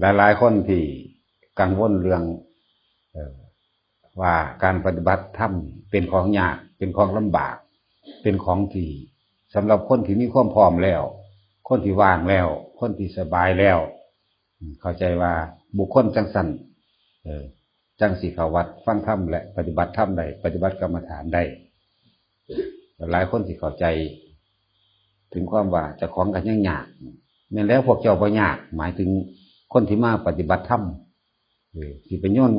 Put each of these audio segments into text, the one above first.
หลาย ๆ คนที่กังวลเรื่องว่าการปฏิบัติธรรมเป็นของยากเป็นของลำบาก เป็นของที่สำหรับคนที่มีความพร้อมแล้ว คนที่ว่างแล้ว คนที่สบายแล้ว เข้าใจว่าบุคคลจังสันจังสีขาวัดฟังธรรมและปฏิบัติธรรมใดปฏิบัติกรรมฐานได้หลายคนที่เข้าใจ ถึงความว่าจะของกันยังยากแม่นแล้วพวกเจ้าบ่ยาก หมายถึง คนที่มาปฏิบัติธรรมเออสิเป็นโย้อน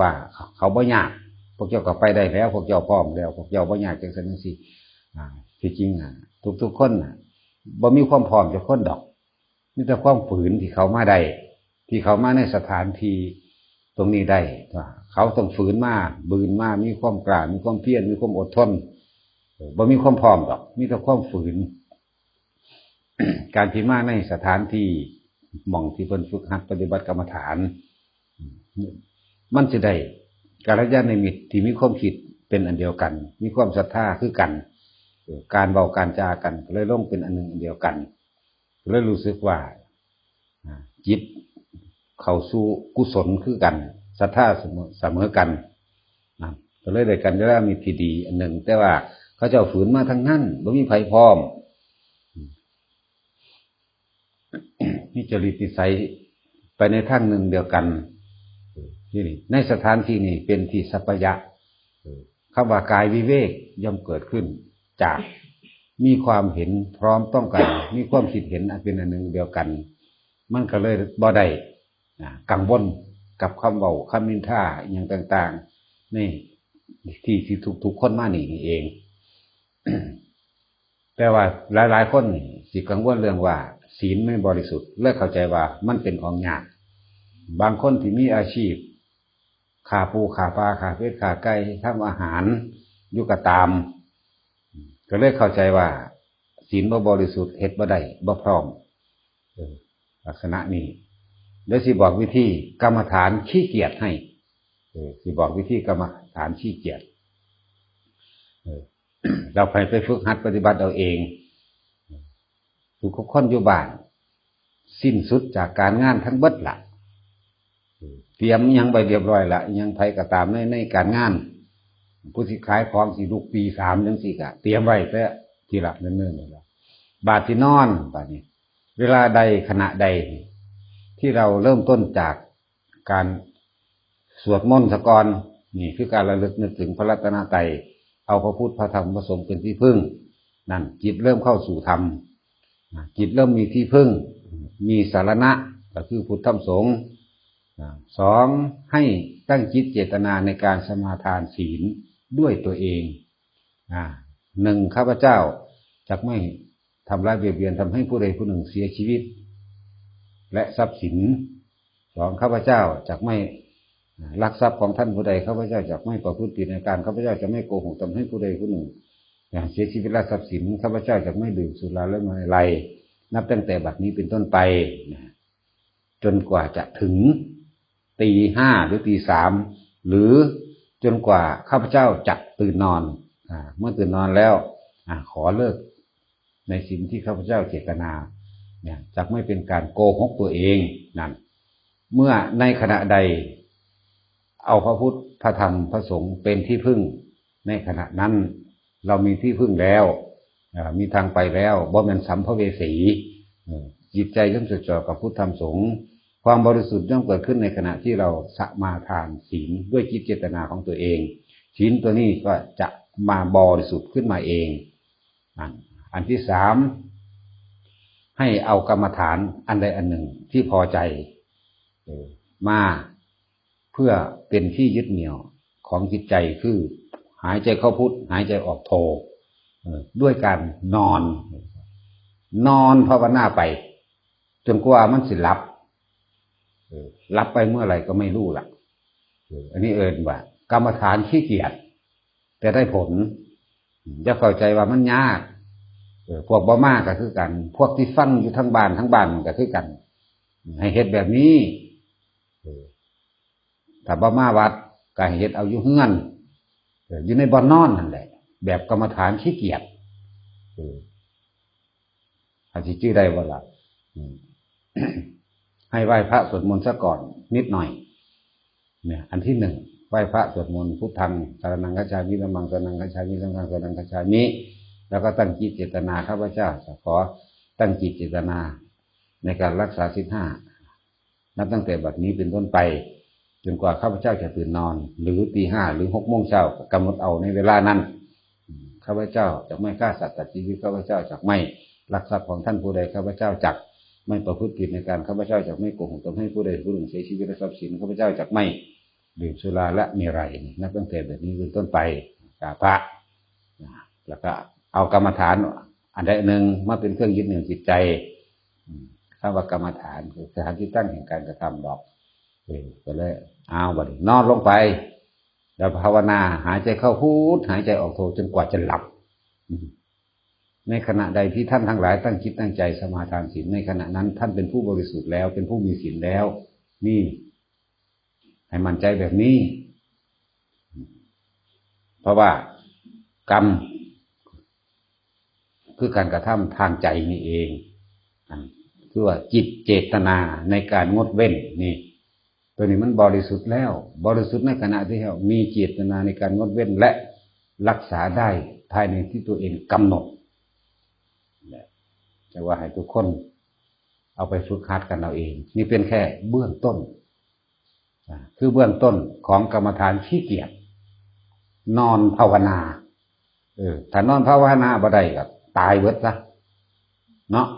ว่า เขาบ่ยาก พวกเจ้าก็ไปได้แล้ว พวกเจ้าพร้อมแล้ว พวกเจ้าบ่ยากจังซั่นจังซี่อ่าที่จริงอะ ทุกๆคนน่ะบ่มีความพร้อมจะคนดอกมีแต่ความฝืนที่เขามาได้ที่เขามาในสถานที่ตรงนี้ได้ว่าเขาต้องฝืนมาบืนมามีความกล้ามีความเพียรมีความอดทนบ่มีความพร้อมดอก มีแต่ความฝืน การที่มาในสถานที่ หม่องที่เพิ่นฝึกหัดปฏิบัติกรรมฐาน มันจะได้การยานมิตรที่มีความคิดเป็นอันเดียวกัน มีความศรัทธาคือกัน การเบาการจากันก็เลยลงเป็นอันหนึ่งอันเดียวกันเลยรู้สึกว่าจิตเข้าสู่กุศลคือกันศรัทธาเสมอเสมอกันก็เลยได้กันได้มีที่ดี อันหนึ่ง แต่ว่าเขาเจ้าฝืนมาทั้งนั้นบ่มีไผพร้อม มีจริตนิสัยไปในทางหนึ่งเดียวกันนี่นี่ในสถานที่นี้เป็นที่สัพยะคำว่ากายวิเวกย่อมเกิดขึ้น จากมีความเห็นพร้อมต้องกัน มีความคิดเห็นอันเป็นอันหนึ่งเดียวกัน มันก็เลยบ่ได้กังวลกับคำเบาคำนินท่าอย่างต่าง ๆ นี่ที่ที่ทุกทุกคนมานี่นี่เอง แต่ว่าหลาย ๆ คนสิกังวลเรื่องว่า ศีลไม่บริสุทธิ์เลิกเข้าใจว่ามันเป็นของยากบางคนที่มีอาชีพขาปูขาปลาขาเป็ดขาไก่ทำอาหารยู่กับตาม ก็เลยเข้าใจว่าศีลบ่บริสุทธิ์เฮ็ดบ่ได้บ่พร้อมลักษณะนี้เดี๋ยวสิบอกวิธีกรรมฐานขี้เกียจให้สิบอกวิธีกรรมฐานขี้เกียจเออเราไปไปฝึกหัดปฏิบัติเอาเอง ทุกคนอยู่บ้าน สิ้นสุดจากการงานทั้งเบิดละเตรียมยังไปเรียบร้อยละยังไผก็ตามในในการงาน ผู้สิขายของสิลูกปีสามจังสี่กะเตรียมไว้แต่ทีละเนิ่นๆเลยละบาทที่นอนบาทนี้ เวลาใดขณะใด ที่เราเริ่มต้นจากการสวดมนต์สกอนนี่คือการระลึกนึกถึงพระรัตนตรัยเอาพระพุทธพระธรรมพระสงฆ์เป็นที่พึ่ง นั่นจิตเริ่มเข้าสู่ธรรม จิตเริ่มมีที่พึ่ง มีสารณะก็คือพุทธธรรมสงฆ์สองให้ตั้งจิตเจตนาในการสมาทานศีลด้วยตัวเองหนึ่งข้าพเจ้าจะไม่ทำร้ายเบียดเบียนทำให้ผู้ใดผู้หนึ่งเสียชีวิต และทรัพย์สินสองข้าพเจ้าจะไม่ลักทรัพย์ของท่านผู้ใดข้าพเจ้าจะไม่ประพฤติผิดในการข้าพเจ้าจะไม่โกหกทำให้ผู้ใดผู้หนึ่ง เสียชีวิตและทรัพย์สินข้าพเจ้าจะไม่ดื่มสุราและเมาลัยนับตั้งแต่บัดนี้เป็นต้นไปนะจนกว่าจะถึงตีห้าหรือตีสามหรือจนกว่าข้าพเจ้าจะตื่นนอนอาเมื่อตื่นนอนแล้วอาขอเลิกในสิ่งที่ข้าพเจ้าเจตนาเนี่ยจะไม่เป็นการโกหกตัวเองนั่นเมื่อในขณะใด เอาพระพุทธพระธรรมพระสงฆ์เป็นที่พึ่งในขณะนั้น เรามีที่พึ่งแล้วมีทางไปแล้วบ่แม่นสัมภเวสีจิตใจย่อมจดจ่อกับพุทธธรรมสงฆ์ความบริสุทธิ์ย่อมเกิดขึ้นในขณะที่เราสมาทานศีลด้วยจิตเจตนาของตัวเองศีลตัวนี้ก็จะมาบริสุทธิ์ขึ้นมาเองอันที่สามให้เอากรรมฐานอันใดอันหนึ่งที่พอใจมาเพื่อเป็นที่ยึดเหนี่ยวของจิตใจคือ หายใจเข้าพุทธหายใจออกโทด้วยการนอน นอนภาวนาไป จนกว่ามันสิหลับเออหลับไปเมื่อไหร่ก็ไม่รู้ละอออันนี้เอินว่า กรรมฐานขี้เกียจแต่ได้ผลจะเข้าใจว่ามันยากพวกบ่มากก็คือกัน พวกที่ฟังอยู่ทั้งบ้านทั้งบ้านก็คือกัน ให้เฮ็ดแบบนี้เออถ้าบ่มาวัดก็ให้เฮ็ดเอาอยู่เฮือน อยู่ในบ่อนนอนนั่นแหละ แบบกรรมฐานขี้เกียจอาจสิชื่อได้ว่าละให้ไหว้พระสวดมนต์ซะก่อนนิดหน่อย เนี่ย อันที่หนึ่งไหว้พระสวดมนต์พุทธังสารนังกัจฉามิธรรมังสารนังกัจฉามิสังฆังสารนังกัจฉามิแล้วก็ตั้งจิตเจตนาข้าพเจ้าจะขอตั้งจิตเจตนาในการรักษาศีลห้านับตั้งแต่บัดนี้เป็นต้นไป จนกว่าข้าพเจ้าจะตื่นนอน หรือตีห้าหรือหกโมงเช้ากำหนดเอาในเวลานั้นข้าพเจ้าจะไม่ฆ่าสัตว์ตัดชีวิตข้าพเจ้าจะไม่ลักทรัพย์ของท่านผู้ใดข้าพเจ้าจักไม่ประพฤติผิดในการข้าพเจ้าจะไม่โกหกทำให้ผู้ใดผู้หนึ่งเสียชีวิตและทรัพย์สินข้าพเจ้าจะไม่ดื่มสุราและมรัยนับตั้งแต่แบบนี้เป็นต้นไปกาบพระแล้วก็เอากรรมฐาน อันใดหนึ่งมาเป็นเครื่องยึดเหนี่ยวจิตใจคำว่ากรรมฐานคือสถานที่ตั้งแห่งการกระทำดอกก็เลย เอาบัดนี้นอนลงไปแล้วภาวนาหายใจเข้าพูด หายใจออกโทจนกว่าจะหลับ ในขณะใดที่ท่านทั้งหลายตั้งคิดตั้งใจสมาทานศีลในขณะนั้น ท่านเป็นผู้บริสุทธิ์แล้ว เป็นผู้มีศีลแล้ว นี่ ให้มั่นใจแบบนี้ เพราะว่ากรรมคือการกระทำทางใจนี่เองคือว่าจิตเจตนาในการงดเว้นนี่ ตัวนี้มันบริสุทธิ์แล้ว บริสุทธิ์ในขณะที่เรามีเจตนาในการงดเว้นและรักษาได้ภายในที่ตัวเองกำหนดจะว่าให้ทุกคน เอาไปฝึกคัดกันเอาเอง นี่เป็นแค่เบื้องต้น คือเบื้องต้นของกรรมฐานขี้เกียจนอนภาวนา เออถ้านอนภาวนาบ่ได้ก็ตายเบิดซะเนาะ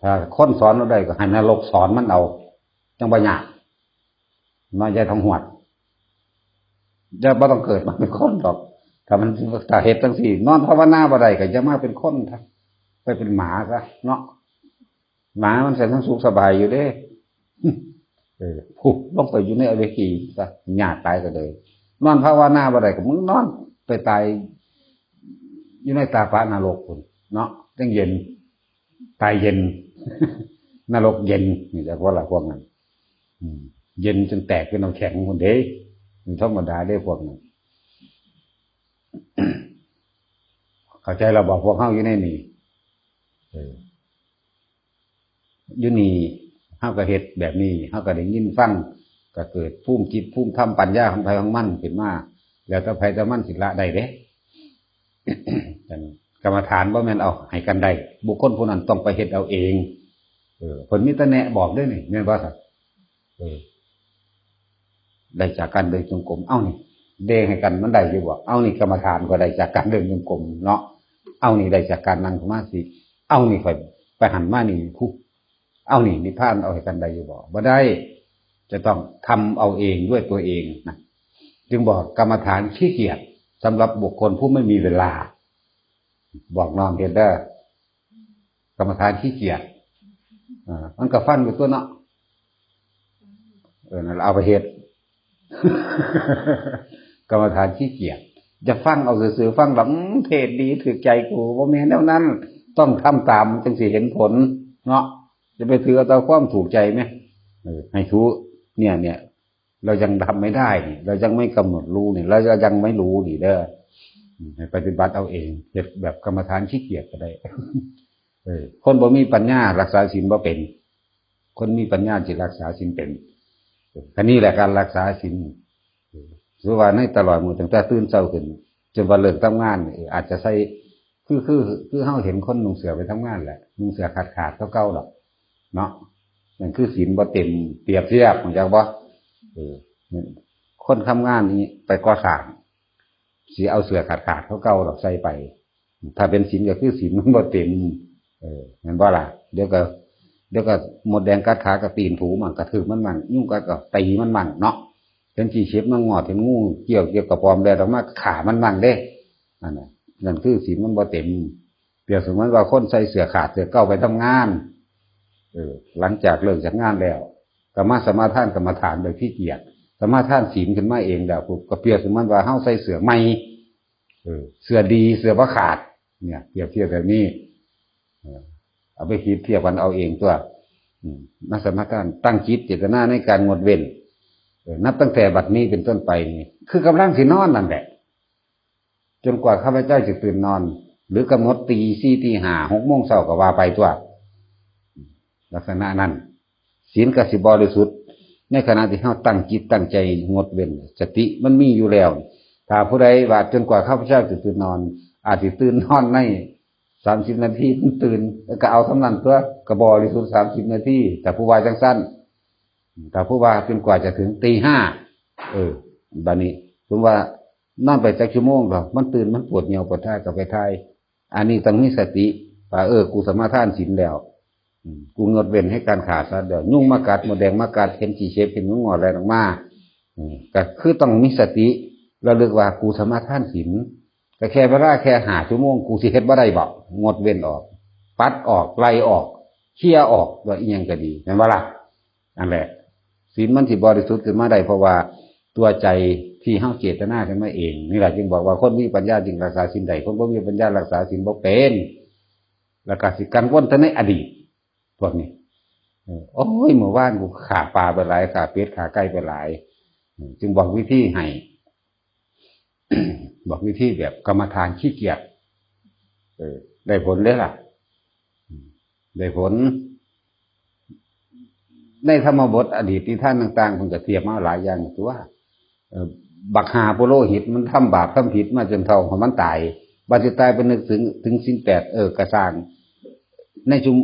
ถ้าคนสอนเราได้ก็ให้นรกสอนมันเอา จังบัญญัติ มาใจทองหวดจะไม่ต้องเกิดมาเป็นคนหรอก ถ้ามันถ้าเหตุตั้งสี่นอนภาวนาบ่ได้ก็จะมาเป็นคนทัไปเป็นหมาซะเนาะหมามันแสนทั้งสุขสบายอยู่เด้เออผูกลงไปอยู่ในอเวกีซะหยาดตายก็เลย นอนภาวนาบ่ได้ก็มึงนอน ไปตาย อยู่ในตาฟ้านรกคุณเนาะจังเย็น ตายเย็นนรกเย็นนี่แหละว่าละพวกนั้น เย็นจนแตกเป็นน้ำแข็งคนเด้มันธรรมดาได้พวกนั้นเข้าใจเราบอกพวกเข้าอยู่ในนี่อยู่นี่เข้ากับเหตุแบบนี้เข้ากับได้ยินฟังก็เกิดพุ่มจิตพุ่มทำปัญญาของไทยของมั่นขึ้นมาแล้วถ้าไทยจะมั่นสิละได้เด้กรรมฐานว่าแม่นเอาให้กันได้บุคคลผู้นั้นต้องไปเหตุเอาเอง เออผลมิตรแนะบอกด้วยนี่เนี่ยว่าสัเออ ได้จากการเดินจงกรมเอ้านี่เดงให้กันมันได้อยู่บ่เอ้านี่กรรมฐานก็ได้จากการเดินจงกรมเนาะเอ้านี่ได้จากการนั่งสมาธิเอานี่ไปไปหันมานี่คุเอานี่นิพพานเอาให้กันได้อยู่บ่บ่ได้ จะต้องทำเอาเองด้วยตัวเองนะจึงบอกกรรมฐานขี้เกียจสำหรับบุคคลผู้ไม่มีเวลา บอกน้องเห็นได้กรรมฐานขี้เกียจอ่ามันก็ฟันอยู่ตัวเนาะเออเอาไปเหตุ กรรมฐานขี้เกียจจะฟังเอาสื่อฟังแบบเทศดีถือใจกูว่าแม่แล้วนั้น ต้องทำตามจึงสิเห็นผล เนาะจะไปถือเอาความถูกใจไหมให้ทูเนี่ยเนี่ย เรายังทำไม่ได้เรายังไม่กำหนดรู้เนี่ยเรายังไม่รู้ดีเด้อปฏิบัติเอาเองเห็ดแบบกรรมฐานขี้เกียจก็ได้คนบ่มีปัญญารักษาศีลบ่เป็น คนมีปัญญาจิรักษาศีลเป็น อันนี้แหละการรักษาศีลสุว่าในตลอดมือตั้งแต่ตื่นเช้าขึ้นจนวันเลิกทำงาน อาจจะใส่คือคือคือเฮาเห็นคนนุ่งเสือไปทำงานแหละนุ่งเสือขาดขาดเก่าๆดอกเนาะนั่นคือศีลบ่เต็มเปรียบเทียบของจักบ่เออคนทำงานนี้ไปก่อสร้างสีเอาเสือขาดขาดเก่าๆดอกใส่ไป ถ้าเป็นศีลก็คือศีลมันบ่เต็ม เออเห็นบ่ล่ะเดี๋ยวก็ เดี๋ยวก็หมดแดงกัดขากับตีนถูมันกระถือมันมันยุ่งกัดก็ตีมันมันเนาะเป็นจีเชฟมันงอดเห็นงูเกี่ยวเกี่ยวกับปอมแดดออกมาขามันมันเด้นั่นแหละนั่นคือศีมันบ่เต็ม เปรียบสมมติว่าคนใส่เสื้อขาดเสื้อเก้าไปทำงาน เออ หลังจากเลิกจากงานแล้วก็มาสมาทานกรรมฐานโดยที่เกียรติสมาทานศีลขึ้นมาเองแล้วก็เปรียบสมมติว่าเฮาใส่เสื้อใหม่เออ เสื้อดีเสื้อบ่ขาด เนี่ย เปรียบเทียบแบบนี้ เอาไปคิดเทียบกันเอาเองตัวนักสมาทานตั้งจิตเจตนาในการงดเว้นนับตั้งแต่บัดนี้เป็นต้นไปนี่คือกำลังสินอนนั่นแหละจนกว่าข้าพเจ้าจะตื่นนอน หรือกำหนดตีสี่ตีห้าหกโมงเช้าก็ว่าไปตัว ลักษณะนั้นศีลกสิบริสุทธิ์ในขณะที่เฮาตั้งจิตตั้งใจงดเว้นสติมันมีอยู่แล้ว ถ้าผู้ใดว่าจนกว่าข้าพเจ้าจะตื่นนอน อาจจะตื่นนอนใน สามสิบนาทีมันตื่นก็เอาสำนันตัวกระบริสุทธิ์สามสิบนาทีแต่ผู้ว่าจังสั้นแต่ผู้ว่าจนกว่าจะถึงตีห้าเออบัดนี้ผมว่านอนไปจักชั่วโมงหรอกมันตื่นมันปวดเหนียวปวดท้ากับไปท้ายอันนี้ต้องมีสติว่าเออ กูสมาทานศีลแล้วกูงดเว้นให้การขาดซะเดี๋ยวยุ่งมากัดหมดแดงมากัดเห็นขี้เชฟเห็นงงออะไรออกมาก็คือต้องมีสติเราเลือกว่ากูสมาทานศีล ก็แค่เวลาแค่หาชั่วโมงกูสิเฮ็ดบ่ได้บอกงดเว้นออก ปัดออกไล่ออกเคลียออกว่าอีหยังก็ดีแม่นบ่ล่ะนั่นแหละศีลมันสิบริสุทธิ์ขึ้นมาได้เพราะว่าตัวใจที่เฮาเจตนาขึ้นมาเองนี่แหละจึงบอกว่าคนมีปัญญาจึงรักษาศีลได้คนบ่มีปัญญารักษาศีลบ่เป็นแล้วก็สิกังวลแต่ในอดีตพวกนี้โอ้ยเมื่อวานกูขาปลาไปหลายขาเป็ดขาไก่ไปหลาย จึงบอกวิธีให้ บอกวิธีแบบกรรมฐานขี้เกียจเออ ได้ผลเลยล่ะ ได้ผล ในธรรมบทอดีตที่ท่านต่างๆผมจะเทียบมาหลายอย่างตัวเอ่อบักหาโปโลหิตมันทำบาปทำผิดมาจนเท่าของมันตายบัดสิตายไปนึกถึง ถึงสิ้นแปดเออกระสาง ในชุม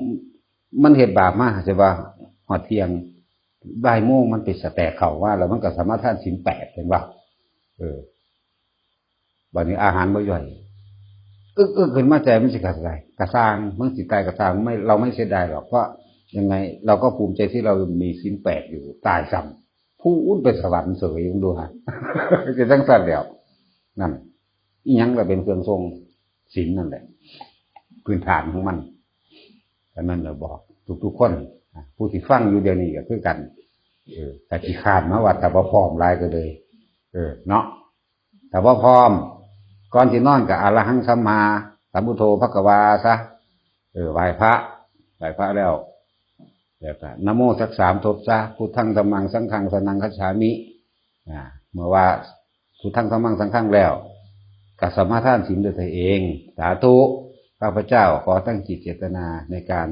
มันเหตุบาปมากใช่ป่ะหอดเทียงบ่ายโมงมันไปสแตกเขาว่า แล้วมันก็สามารถท่านสินแปดเห็นป่ะเออ บัดนี้อาหารบ่ย่อยอึกอึกขึ้นมาใจมันสิกระไรกระสร้างมันสิตายกระสร้างไม่เราไม่เสียดายหรอกเพราะยังไง เราก็ภูมิใจที่เรามีสินแปดอยู่ตายซ้ำผู้อุ้นไปสวรรค์เสยยังดูฮะจะตั้งสัตว์เดียวนั่นอีหยังก็เป็นเครื่องทรงศีลนั่นแหละพื้นฐานของมันแต่นั้นเราบอกทุกๆคนผู้ที่ฟังอยู่เดี๋ยวนี้ก็คือกัน เออแต่ที่ขาดมาว่าแต่ว่าพร้อมหลายก็เลย เออ เนาะแต่ว่าพร้อม ก่อนที่นอนกับอรหังสัมมาสัมพุทโธพระกวาซะเออไหว้พระไหว้พระแล้วแล้วก็นะโมสักสามทบซะพุทธังธรรมังสังฆังสนังคัจฉามิอ่าเมื่อว่าพุทธังธรรมังสังฆังแล้วกับสมาทานศีลด้วยตัวเอง สาธุข้าพเจ้าขอตั้งจิตเจตนาในการ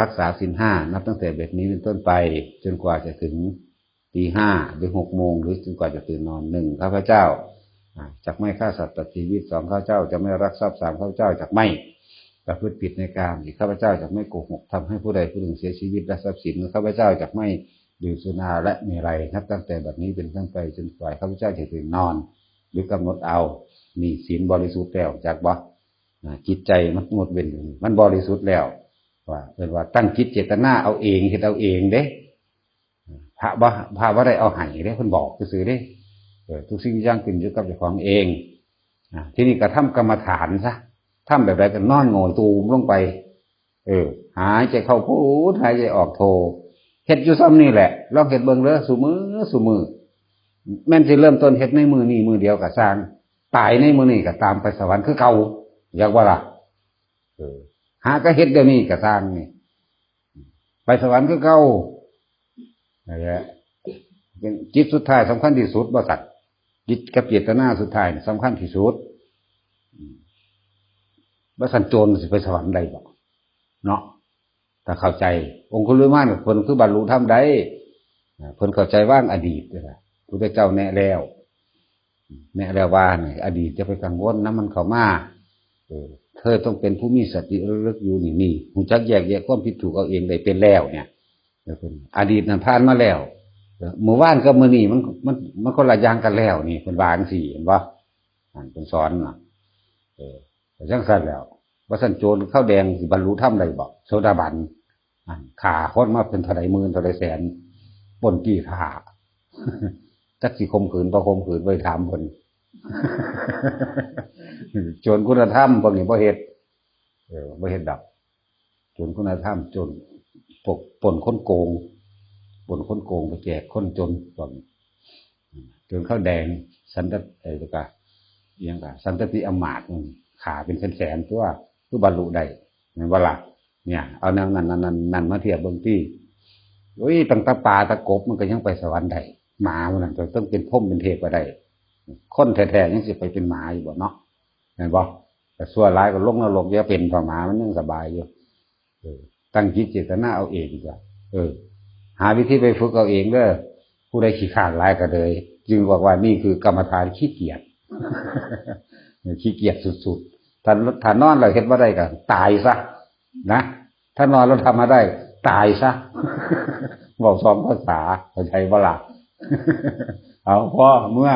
รักษาศีลห้านับตั้งแต่เบ็ดนี้เป็นต้นไป จนกว่าจะถึงตีห้าหรือหกโมงหรือจนกว่าจะตื่นนอนหนึ่งข้าพเจ้า จากไม่ฆ่าสัตว์ตัดชีวิตสองข้าเจ้าจะไม่รักทรัพย์สามข้าเจ้าจากไม่ประพฤติผิดในการสี่ข้าพเจ้าจากไม่โกหกทำให้ผู้ใดผู้หนึ่งเสียชีวิตและทรัพย์สินข้าพเจ้าจากไม่ดื่มสุราและเมรัยนับตั้งแต่บัดนี้เป็นต้นไปจนกว่าข้าพเจ้าจะตื่นนอน หรือกำหนดเอานี่ศีลบริสุทธิ์แล้วจากบ่อ่าจิตใจมันหมดเว้นมันบริสุทธิ์แล้วว่าเป็นว่าตั้งจิตเจตนาเอาเองเฮ็ดเอาเองเด้พระว่าพระว่าได้เอาให้เด้เพิ่นบอกซื่อๆเด้ ทุกสิ่งทุกอย่างขึ้นอยู่กับเจ้าของเองอที่นี่ก็ทำกรรมฐานซะทำแบบไรก็นอนงอยตูมลงไป เออ หายใจเข้าพูดหายใจออกโทเฮ็ดอยู่ซ้ำนี่แหละลองเฮ็ดเบิ่งเลยสุมือสุมือแม่นสิเริ่มต้นเฮ็ดในมือนี่มือเดียวกับสร้างตายในมือนี่ก็ตามไปสวรรค์คือเก่าอยากว่าล่ะเออหาก็เฮ็ดเดี๋ยวนี้ก็สร้างนี่ไปสวรรค์คือเก่านั่นแหละเป็นจิตสุดท้ายสำคัญที่สุดบ่สัตว์ จิตกับเจตนาสุดท้ายสำคัญที่สุดบ่สันโจรสิไปสวรรค์ใดบ่เนาะถ้าเข้าใจ องค์คุลิมานกับเพิ่นคือบรรลุธรรมได้เพิ่นเข้าใจว่างอดีตนะพระเจ้าแนะแล้วแนะแล้วว่านี่อดีตจะไปกังวลนะมันเข้ามาเธอต้องเป็นผู้มีสติระลึกอยู่นี่นี่หูจักแยกแยะความผิดถูกเอาเองได้เป็นแล้วเนี่ยอดีตนั้นผ่านมาแล้ว เมื่อวานกับมื่อนี้มันมันมันคนละอย่างกันแล้ว นี่เป็นวางสี่เห็นปะอ่านเป็นสอนนะเออแต่ช่างสั้นแล้วว่าสั้นโจรข้าวแดงสิบรรลุธรรมใดบอกโซดาบันอ่านขาคนมาเป็นเท่าไรหมื่นเท่าไรแสนปนกี่ขาจักสิคมขืนประคมขืนไปถามคนโจรคุณธรรมพวกนี้บ่เฮ็ดเออบ่เฮ็ดดับโจรคุณธรรมโจรปกปนคนโกง นคนโกงไปแจกคนจนก่อนจนข้าวแดงสันตเออก็ยังกะสันตติอมาตย์มันขาเป็นแสนๆตัวคือบรรลุได้เว่าเนี่ย เอาแนวนั้นนั้นนั้นนั้นมาเทียบเบื้องที่โอ้ยตั้งตาปลาตะกบมันก็ยังไปสวรรค์ได้หมามันนั่นต้องเป็นพ่มเป็นเทพก็ได้คนแท้ๆยังสิไปเป็นหมาอยู่บ่เนาะเห็นบ่แต่ส่วนร้ายก็ลงนรกเยอะเป็นพอหมามันยังสบายอยู่ตั้งจิตเจตนาเอาเองดีกว่าเออ หาวิธีไปฝึกเอาเองเด้อผู้ใดขี้ขลาดหลายก็เลย จึงบอกว่านี่คือกรรมฐานขี้เกียจขี้เกียจสุดๆถ้าถ้านอนเราเห็นว่าได้ก็ตายซะนะถ้านอนเราทำมาได้ ตายซะบอกสองภาษาเข้าใจบ่ล่ะเอาพ่อเมื่อ